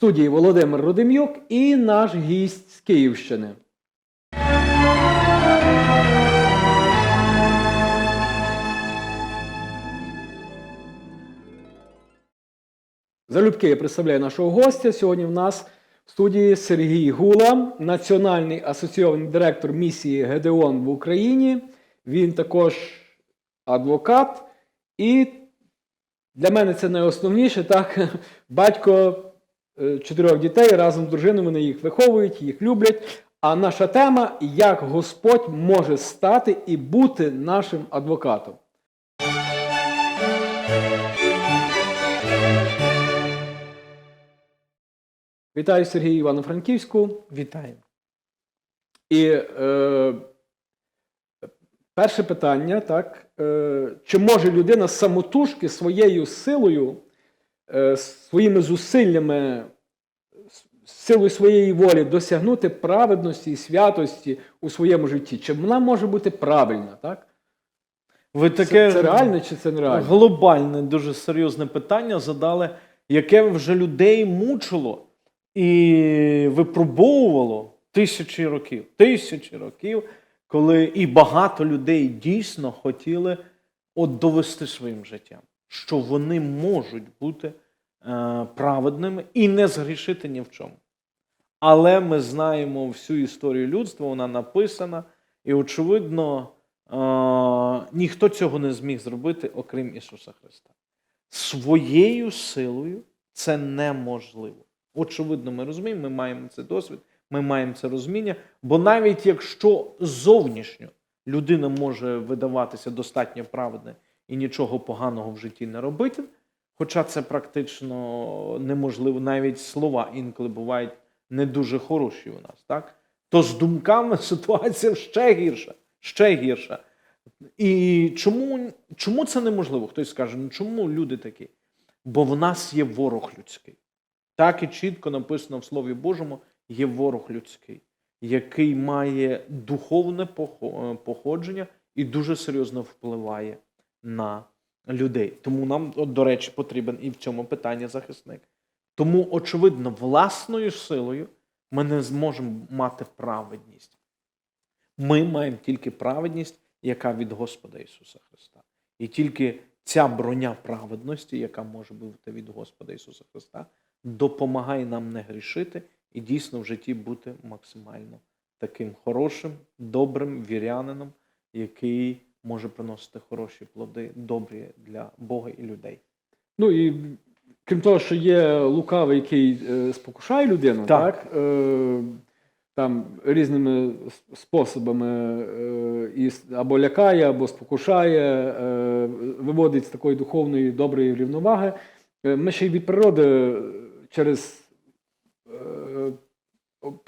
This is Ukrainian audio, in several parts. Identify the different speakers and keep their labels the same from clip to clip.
Speaker 1: Студії Володимир Родим'юк і наш гість з Київщини. Залюбки я представляю нашого гостя. Сьогодні в нас в студії Сергій Гула, національний асоційований директор місії Гедеон в Україні. Він також адвокат. І для мене це найосновніше, так, батько чотирьох дітей разом з дружиною вони їх виховують, їх люблять. А наша тема як Господь може стати і бути нашим адвокатом. Вітаю Сергію Івано-Франківську.
Speaker 2: Вітаю.
Speaker 1: І е, перше питання, так, е, чи може людина самотужки своєю силою, е, своїми зусиллями, силою своєї волі досягнути праведності і святості у своєму житті? Чи вона може бути правильна? Так?
Speaker 2: Ви таке
Speaker 1: Це, це реально чи це нереально?
Speaker 2: глобальне, дуже серйозне питання задали, яке вже людей мучило і випробовувало тисячі років. Тисячі років, коли і багато людей дійсно хотіли от довести своїм життям, що вони можуть бути е, праведними і не згрішити ні в чому. Але ми знаємо всю історію людства, вона написана, і, очевидно, е, ніхто цього не зміг зробити, окрім Ісуса Христа. Своєю силою це неможливо. Очевидно, ми розуміємо, ми маємо цей досвід, ми маємо це розуміння, бо навіть якщо зовнішньо людина може видаватися достатньо праведною і нічого поганого в житті не робити, хоча це практично неможливо, навіть слова інколи бувають не дуже хороші у нас, так? То з думками ситуація ще гірша, ще гірша. І чому, чому це неможливо? Хтось скаже, ну чому люди такі? Бо в нас є ворог людський. Так і чітко написано в Слові Божому: є ворог людський, який має духовне е, походження і дуже серйозно впливає на людей. Тому нам, от, до речі, потрібен і в цьому питанні захисник. Тому, очевидно, власною силою ми не зможемо мати праведність. Ми маємо тільки праведність, яка від Господа Ісуса Христа. І тільки ця броня праведності, яка може бути від Господа Ісуса Христа, допомагає нам не грішити і дійсно в житті бути максимально таким хорошим, добрим вірянином, який може приносити хороші плоди, добрі для Бога і людей.
Speaker 1: Ну і крім того, що є лукавий, який е, спокушає людину, так,
Speaker 2: Так.
Speaker 1: Е, там різними способами е, і або лякає, або спокушає, е, виводить з такої духовної доброї рівноваги. Е, ми ще й від природи через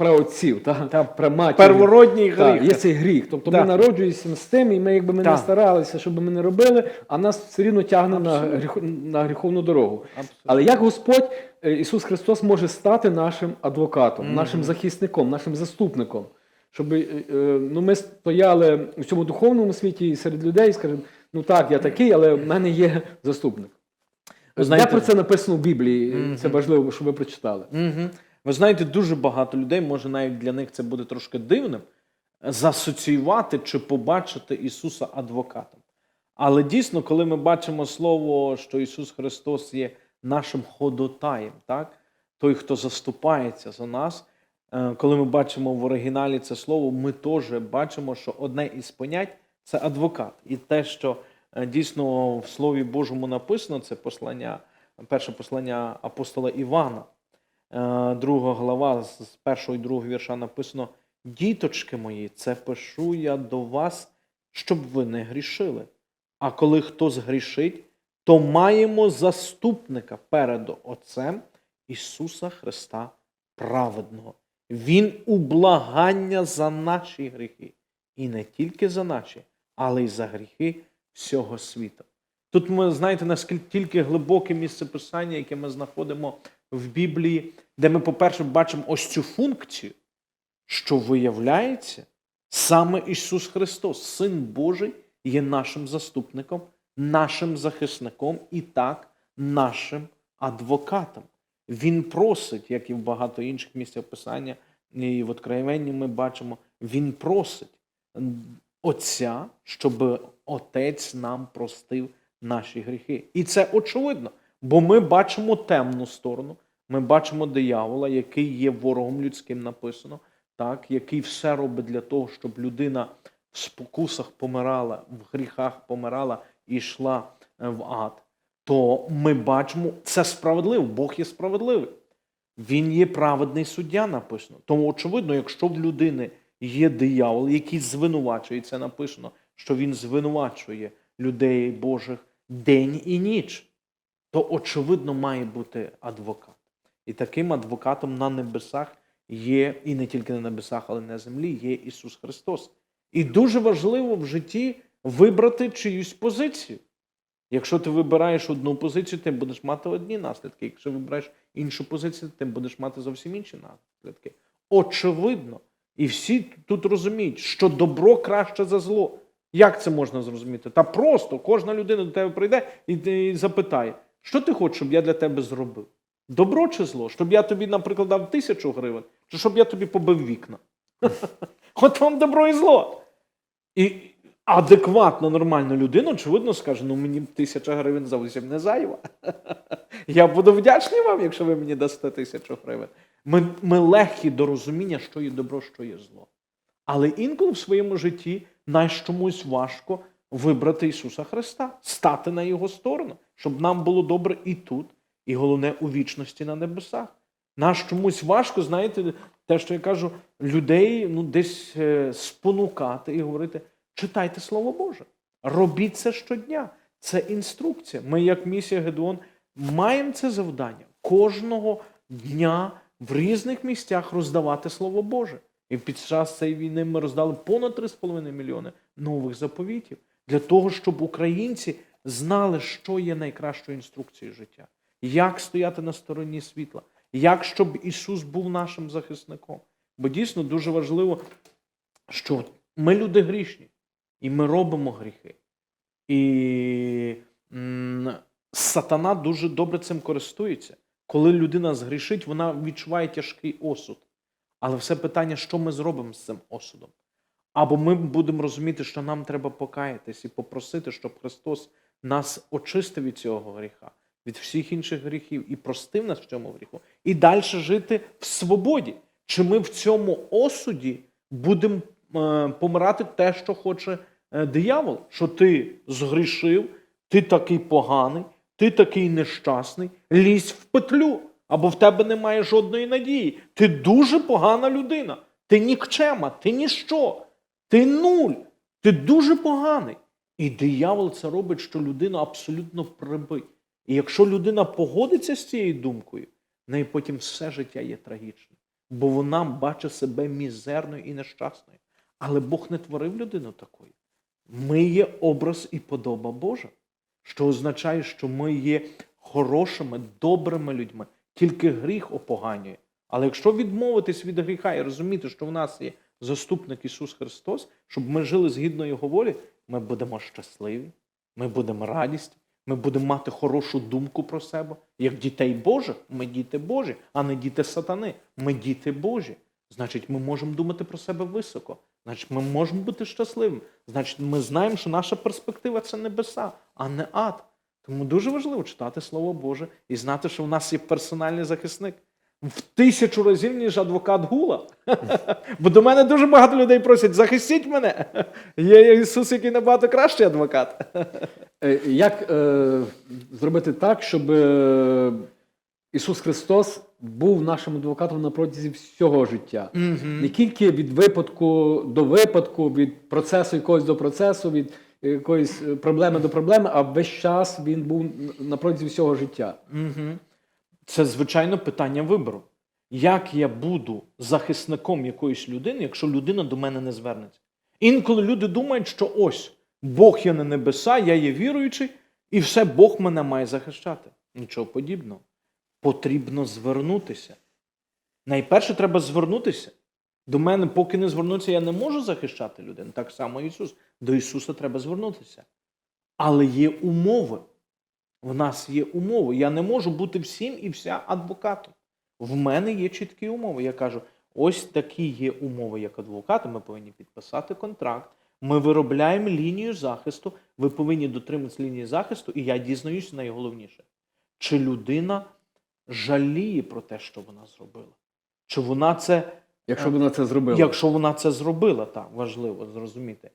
Speaker 1: праотців, та, та, праматів.
Speaker 2: Первородній гріх.
Speaker 1: є цей гріх. Тобто ми народжуємося з тим, і ми, якби ми не старалися, щоб ми не робили, а нас все рівно тягне на, гріх, на гріховну дорогу.
Speaker 2: Абсолютно.
Speaker 1: Але як Господь е, Ісус Христос може стати нашим адвокатом,
Speaker 2: Мгм.
Speaker 1: нашим захисником, нашим заступником? Щоб е, е, ну, ми стояли у цьому духовному світі і серед людей і скажемо, ну так, я такий, але в мене є заступник.
Speaker 2: Ви знаєте-
Speaker 1: Де про це написано в Біблії?
Speaker 2: Мгм.
Speaker 1: Це важливо, щоб ви прочитали.
Speaker 2: Угу. Ви знаєте, дуже багато людей, може навіть для них це буде трошки дивним, засоціювати чи побачити Ісуса адвокатом. Але дійсно, коли ми бачимо слово, що Ісус Христос є нашим ходотаєм, так? той, хто заступається за нас, е, коли ми бачимо в оригіналі це слово, ми теж бачимо, що одне із понять це адвокат. І те, що е, дійсно в Слові Божому написано, це послання, перше послання апостола Івана, друга глава з першого і другого вірша написано: Діточки мої, це пишу я до вас, щоб ви не грішили. А коли хто згрішить, то маємо заступника перед Отцем Ісуса Христа праведного. Він у благання за наші гріхи. І не тільки за наші, але й за гріхи всього світу. Тут ми знаєте, наскільки глибоке місце писання, яке ми знаходимо в Біблії, де ми, по-перше, бачимо ось цю функцію, що виявляється, саме Ісус Христос, Син Божий, є нашим заступником, нашим захисником і так, нашим адвокатом. Він просить, як і в багато інших місцях писання, і в Откровенні ми бачимо, він просить Отця, щоб Отець нам простив наші гріхи. І це очевидно, бо ми бачимо темну сторону, ми бачимо диявола, який є ворогом людським написано, так, який все робить для того, щоб людина в спокусах помирала, в гріхах помирала і йшла е, в ад. То ми бачимо, це справедливо, Бог є справедливий. Він є праведний суддя, написано. Тому, очевидно, якщо в людини є диявол, який звинувачує, це написано, що він звинувачує людей Божих день і ніч, то очевидно має бути адвокат. І таким адвокатом на небесах є, і не тільки на небесах, але й на землі, є Ісус Христос. І дуже важливо в житті вибрати чиюсь позицію. Якщо ти вибираєш одну позицію, ти будеш мати одні наслідки. Якщо вибираєш іншу позицію, ти будеш мати зовсім інші наслідки. Очевидно, і всі тут розуміють, що добро краще за зло. Як це можна зрозуміти? Та просто кожна людина до тебе прийде і, і запитає, що ти хочеш, щоб я для тебе зробив? Добро чи зло? Щоб я тобі, наприклад, дав тисячу гривень, чи щоб я тобі побив вікна? От вам добро і зло. І адекватно нормальна людина, очевидно, скаже: ну мені тисяча гривень зовсім не зайва. Я буду вдячний вам, якщо ви мені дасте тисячу гривень. Ми, ми легкі до розуміння, що є добро, що є зло. Але інколи в своєму житті нас чомусь важко вибрати Ісуса Христа, стати на Його сторону, щоб нам було добре і тут, і головне у вічності на небесах. Нас чомусь важко, знаєте, те, що я кажу, людей ну, десь е, спонукати і говорити: читайте Слово Боже, робіть це щодня. Це інструкція. Ми, як місія Гедеон, маємо це завдання кожного дня в різних місцях роздавати Слово Боже. І під час цієї війни ми роздали понад 3,5 мільйони нових заповітів для того, щоб українці знали, що є найкращою інструкцією життя, як стояти на стороні світла, як щоб Ісус був нашим захисником. Бо дійсно дуже важливо, що ми люди грішні, і ми робимо гріхи. І сатана дуже добре цим користується. Коли людина згрішить, вона відчуває тяжкий осуд. Але все питання, що ми зробимо з цим осудом? Або ми будемо розуміти, що нам треба покаятись і попросити, щоб Христос нас очистив від цього гріха, від всіх інших гріхів і простив нас в цьому гріху, і далі жити в свободі. Чи ми в цьому осуді будемо е, помирати те, що хоче е, диявол? Що ти згрішив, ти такий поганий, ти такий нещасний, лізь в петлю, або в тебе немає жодної надії. Ти дуже погана людина, ти нікчема, ти ніщо, ти нуль, ти дуже поганий. І диявол це робить, що людину абсолютно прибить. І якщо людина погодиться з цією думкою, в неї потім все життя є трагічним. Бо вона бачить себе мізерною і нещасною. Але Бог не творив людину такою. Ми є образ і подоба Божа, що означає, що ми є хорошими, добрими людьми. Тільки гріх опоганює. Але якщо відмовитись від гріха і розуміти, що в нас є заступник Ісус Христос, щоб ми жили згідно Його волі, ми будемо щасливі, ми будемо радісні, ми будемо мати хорошу думку про себе. Як дітей Божих, ми діти Божі, а не діти сатани. Ми діти Божі. Значить, ми можемо думати про себе високо. Значить, ми можемо бути щасливими. Значить, ми знаємо, що наша перспектива це небеса, а не ад. Тому дуже важливо читати Слово Боже і знати, що в нас є персональний захисник. В тисячу разів, ніж адвокат Гула. Бо до мене дуже багато людей просять: захистіть мене. Є Ісус, який набагато кращий адвокат.
Speaker 1: Е, Як е, зробити так, щоб е, Ісус Христос був нашим адвокатом на протязі всього життя? Не тільки від випадку до випадку, від процесу якогось до процесу, від якоїсь е, проблеми до проблеми, а весь час він був на протязі всього життя.
Speaker 2: Угу. Це, звичайно, питання вибору. Як я буду захисником якоїсь людини, якщо людина до мене не звернеться? Інколи люди думають, що ось Бог є на небеса, я є віруючий, і все Бог мене має захищати. Нічого подібного. Потрібно звернутися. Найперше треба звернутися. До мене, поки не звернуться, я не можу захищати людину. Так само Ісус. До Ісуса треба звернутися. Але є умови. В нас є умови. Я не можу бути всім і вся адвокатом. В мене є чіткі умови. Я кажу: ось такі є умови, як адвоката. Ми повинні підписати контракт. Ми виробляємо лінію захисту. Ви повинні дотримуватися лінії захисту, і я дізнаюся найголовніше, чи людина жаліє про те, що вона зробила. Чи вона це
Speaker 1: Якщо вона це зробила.
Speaker 2: Якщо вона це зробила, так важливо зрозуміти.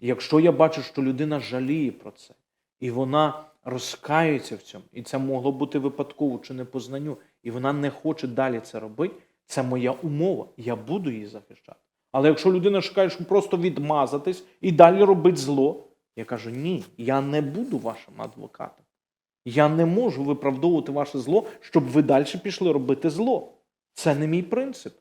Speaker 2: Якщо я бачу, що людина жаліє про це, і вона розкаюється в цьому, і це могло бути випадково чи не по знанню, і вона не хоче далі це робити, це моя умова. Я буду її захищати. Але якщо людина шукає, щоб просто відмазатись і далі робити зло, я кажу: ні, я не буду вашим адвокатом. Я не можу виправдовувати ваше зло, щоб ви далі пішли робити зло. Це не мій принцип.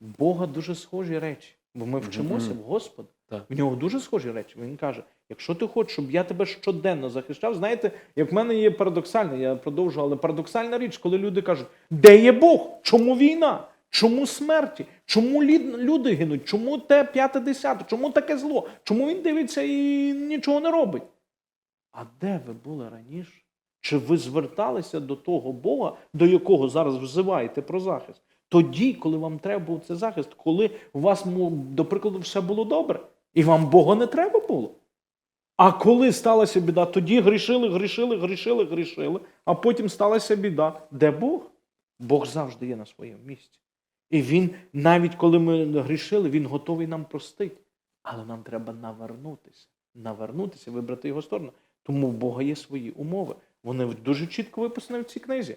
Speaker 2: Бога дуже схожі речі, бо ми вчимося в Господа. В нього дуже схожі речі. Він каже: якщо ти хочеш, щоб я тебе щоденно захищав, знаєте, як в мене є парадоксальне, я продовжу, але парадоксальна річ, коли люди кажуть, де є Бог? Чому війна? Чому смерті? Чому люди гинуть? Чому те п'яте десяте? Чому таке зло? Чому він дивиться і нічого не робить? А де ви були раніше? Чи ви зверталися до того Бога, до якого зараз взиваєте про захист? Тоді, коли вам треба був цей захист, коли у вас, до прикладу, все було добре, і вам Бога не треба було. А коли сталася біда, тоді грішили, грішили, грішили, грішили, а потім сталася біда. Де Бог? Бог завжди є на своєму місці. І він, навіть коли ми грішили, він готовий нам простити. Але нам треба навернутися, навернутися, вибрати його сторону. Тому в Бога є свої умови. Вони дуже чітко виписані в цій книзі.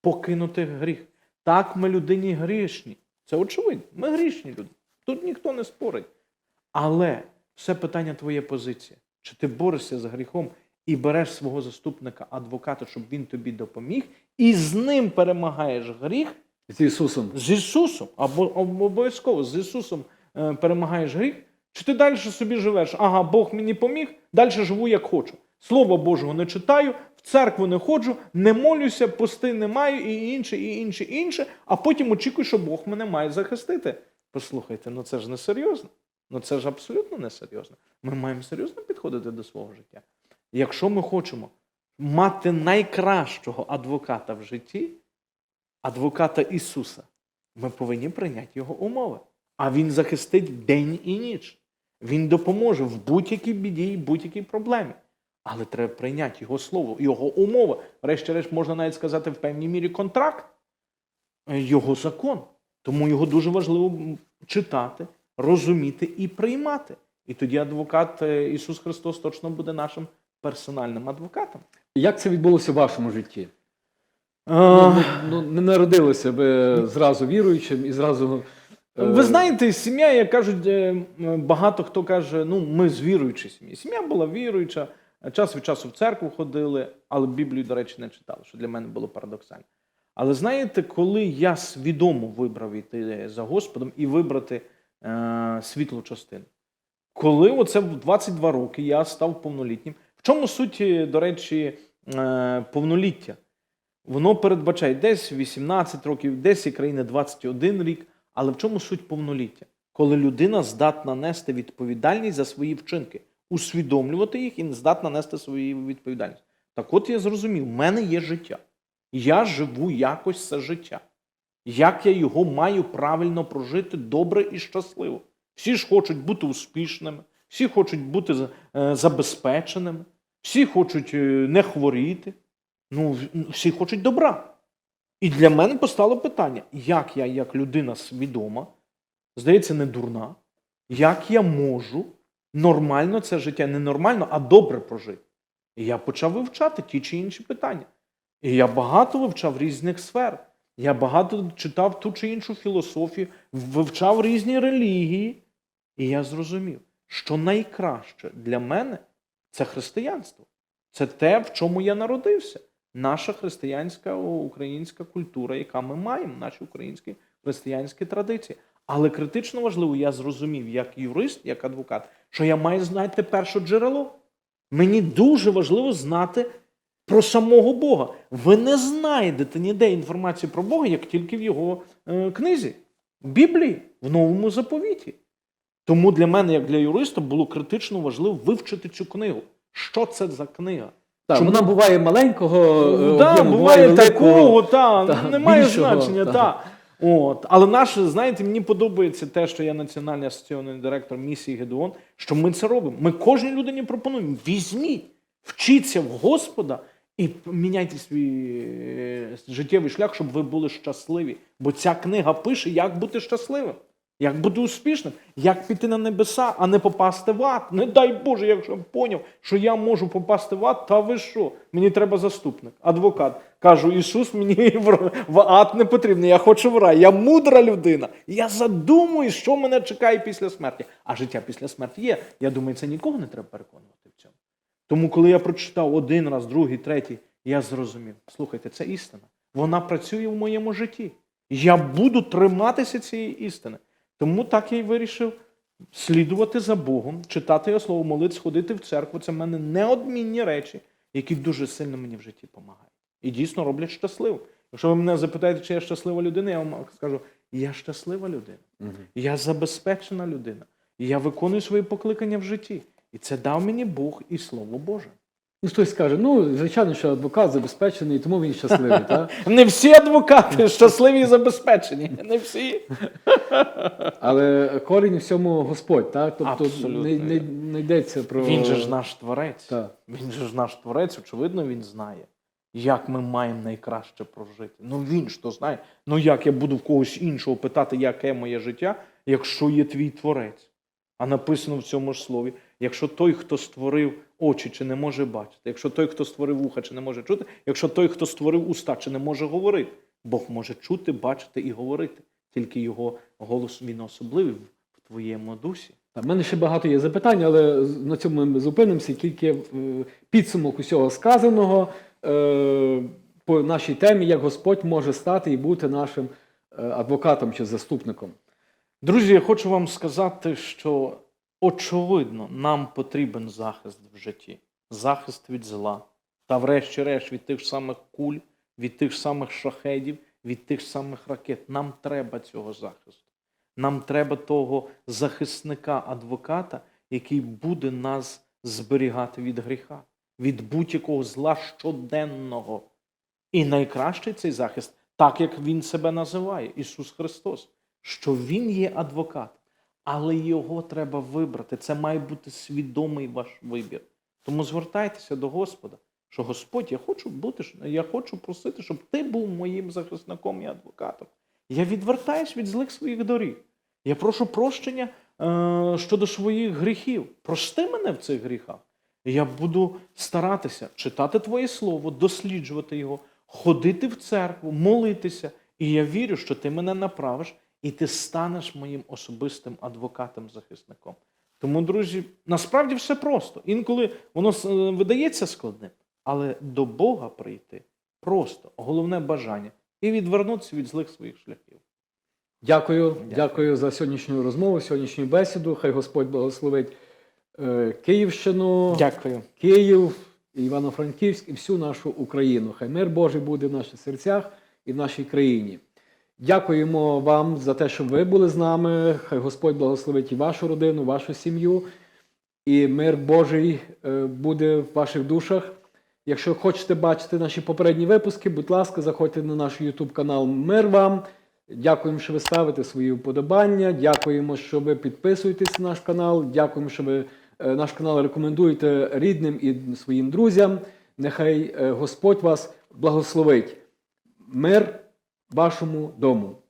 Speaker 2: Покинути гріх. Так, ми людині грішні. Це очевидно. Ми грішні люди. Тут ніхто не спорить. Але все питання твоє позиція. Чи ти борешся з гріхом і береш свого заступника, адвоката, щоб він тобі допоміг, і з ним перемагаєш гріх
Speaker 1: З Ісусом.
Speaker 2: з Ісусом, або обов'язково з Ісусом е, перемагаєш гріх, чи ти далі собі живеш? Ага, Бог мені поміг, далі живу як хочу. Слова Божого не читаю, в церкву не ходжу, не молюся, пости не маю, і інше, і інше, і інше, а потім очікую, що Бог мене має захистити. Послухайте, ну це ж не серйозно. Ну це ж абсолютно не серйозно. Ми маємо серйозно підходити до свого життя. Якщо ми хочемо мати найкращого адвоката в житті, адвоката Ісуса, ми повинні прийняти Його умови. А Він захистить день і ніч. Він допоможе в будь-якій біді і будь-якій проблемі. Але треба прийняти Його слово, Його умови. Врешті-решт, можна навіть сказати, в певній мірі контракт, е, Його закон. Тому його дуже важливо читати, розуміти і приймати. І тоді адвокат е, Ісус Христос точно буде нашим персональним адвокатом.
Speaker 1: Як це відбулося в вашому житті?
Speaker 2: Е,
Speaker 1: Ну, ну, не народилися ви зразу віруючим і зразу. е,
Speaker 2: Ви знаєте, сім'я, як кажуть, е, багато хто каже, ну ми з віруючої сім'ї. Сім'я була віруюча, час від часу в церкву ходили, але Біблію, до речі, не читали, що для мене було парадоксально. Але знаєте, коли я свідомо вибрав йти за Господом і вибрати світлу частину, коли оце в 22 роки я став повнолітнім, в чому суть, е, до речі, е, повноліття? Воно передбачає десь 18 років, десь і країни 21 рік. Але в чому суть повноліття? Коли людина здатна нести відповідальність за свої вчинки, усвідомлювати їх і здатна нести свою відповідальність. Так от я зрозумів, в мене є життя. Я живу якось це життя. Як я його маю правильно прожити добре і щасливо? Всі ж хочуть бути успішними, всі хочуть бути е, забезпеченими, всі хочуть е, не хворіти. Ну, всі хочуть добра. І для мене постало питання, як я, як людина свідома, здається, не дурна, як я можу нормально це життя, не нормально, а добре прожити. І я почав вивчати ті чи інші питання. І я багато вивчав різних сфер. Я багато читав ту чи іншу філософію, вивчав різні релігії. І я зрозумів, що найкраще для мене це християнство. Це те, в чому я народився. Наша християнська українська культура, яка ми маємо, наші українські християнські традиції. Але критично важливо, я зрозумів, як юрист, як адвокат, що я маю знати перше джерело. Мені дуже важливо знати про самого Бога. Ви не знайдете ніде інформації про Бога, як тільки в його е, книзі, в Біблії, в новому заповіті. Тому для мене, як для юриста, було критично важливо вивчити цю книгу. Що це за книга?
Speaker 1: Так,
Speaker 2: Чому?
Speaker 1: вона буває маленького е,
Speaker 2: Да,
Speaker 1: об'єму,
Speaker 2: буває
Speaker 1: великого.
Speaker 2: такого, та,
Speaker 1: та,
Speaker 2: немає
Speaker 1: більшого,
Speaker 2: значення.
Speaker 1: та.
Speaker 2: Та. От. Але наше, знаєте, мені подобається те, що я національний асоційований директор місії Гедеон, що ми це робимо. Ми кожній людині пропонуємо: візьміть, вчіться в Господа і міняйте свій е, життєвий шлях, щоб ви були щасливі. Бо ця книга пише, як бути щасливим. Як бути успішним, як піти на небеса, а не попасти в ад. Не дай Боже, якщо я поняв, що я можу попасти в ад, та ви що? Мені треба заступник, адвокат. Кажу, Ісус, мені в ад не потрібно, я хочу в рай. Я мудра людина. Я задумую, що мене чекає після смерті. А життя після смерті є. Я думаю, це нікого не треба переконувати в цьому. Тому, коли я прочитав один раз, другий, третій, я зрозумів. Слухайте, це істина. Вона працює в моєму житті. Я буду триматися цієї істини. Тому так я й вирішив слідувати за Богом, читати його слово, молитися, ходити в церкву. Це в мене неодмінні речі, які дуже сильно мені в житті допомагають. І дійсно роблять щасливим. Якщо ви мене запитаєте, чи я щаслива людина, я вам скажу: я щаслива людина. Я забезпечена людина. Я виконую свої покликання в житті. І це дав мені Бог і Слово Боже.
Speaker 1: Ну, хтось скаже, ну, звичайно, що адвокат забезпечений, тому він щасливий. так?
Speaker 2: Не всі адвокати щасливі і забезпечені. Не всі.
Speaker 1: Але корінь всьому Господь, так? Тобто
Speaker 2: Абсолютно
Speaker 1: не, не, не йдеться про.
Speaker 2: Він же ж наш творець.
Speaker 1: Так.
Speaker 2: Він же ж наш творець, очевидно, він знає, як ми маємо найкраще прожити. Ну він ж то знає. Ну як я буду в когось іншого питати, яке моє життя, якщо є твій творець? А написано в цьому ж слові: якщо той, хто створив очі, чи не може бачити, якщо той, хто створив вуха, чи не може чути, якщо той, хто створив уста, чи не може говорити, Бог може чути, бачити і говорити. Тільки його голос він особливий в твоєму дусі.
Speaker 1: У мене ще багато є запитань, але на цьому ми зупинимося. Тільки е, підсумок усього сказаного е, по нашій темі, як Господь може стати і бути нашим е, адвокатом чи заступником.
Speaker 2: Друзі, я хочу вам сказати, що очевидно, нам потрібен захист в житті, захист від зла. Та врешті-решт від тих самих куль, від тих самих шахедів, від тих самих ракет. Нам треба цього захисту. Нам треба того захисника, адвоката, який буде нас зберігати від гріха, від будь-якого зла щоденного. І найкращий цей захист, так як він себе називає, Ісус Христос, що Він є адвокат, але його треба вибрати. Це має бути свідомий ваш вибір. Тому звертайтеся до Господа, що Господь, я хочу бути, я хочу просити, щоб ти був моїм захисником і адвокатом. Я відвертаюсь від злих своїх доріг. Я прошу прощення е, щодо своїх гріхів. Прости мене в цих гріхах. Я буду старатися читати Твоє Слово, досліджувати його, ходити в церкву, молитися. І я вірю, що ти мене направиш, і ти станеш моїм особистим адвокатом-захисником. Тому, друзі, насправді все просто. Інколи воно е, видається складним, але до Бога прийти просто головне бажання і відвернутися від злих своїх шляхів.
Speaker 1: Дякую, дякую, за сьогоднішню розмову, сьогоднішню бесіду. Хай Господь благословить е, Київщину,
Speaker 2: Дякую.
Speaker 1: Київ, Івано-Франківськ і всю нашу Україну. Хай мир Божий буде в наших серцях і в нашій країні. Дякуємо вам за те, що ви були з нами. Хай Господь благословить і вашу родину, вашу сім'ю. І мир Божий е, буде в ваших душах. Якщо хочете бачити наші попередні випуски, будь ласка, заходьте на наш YouTube канал Мир вам. Дякуємо, що ви ставите свої вподобання. Дякуємо, що ви підписуєтесь на наш канал. Дякуємо, що ви е, наш канал рекомендуєте рідним і своїм друзям. Нехай е, Господь вас благословить. Мир вашому дому.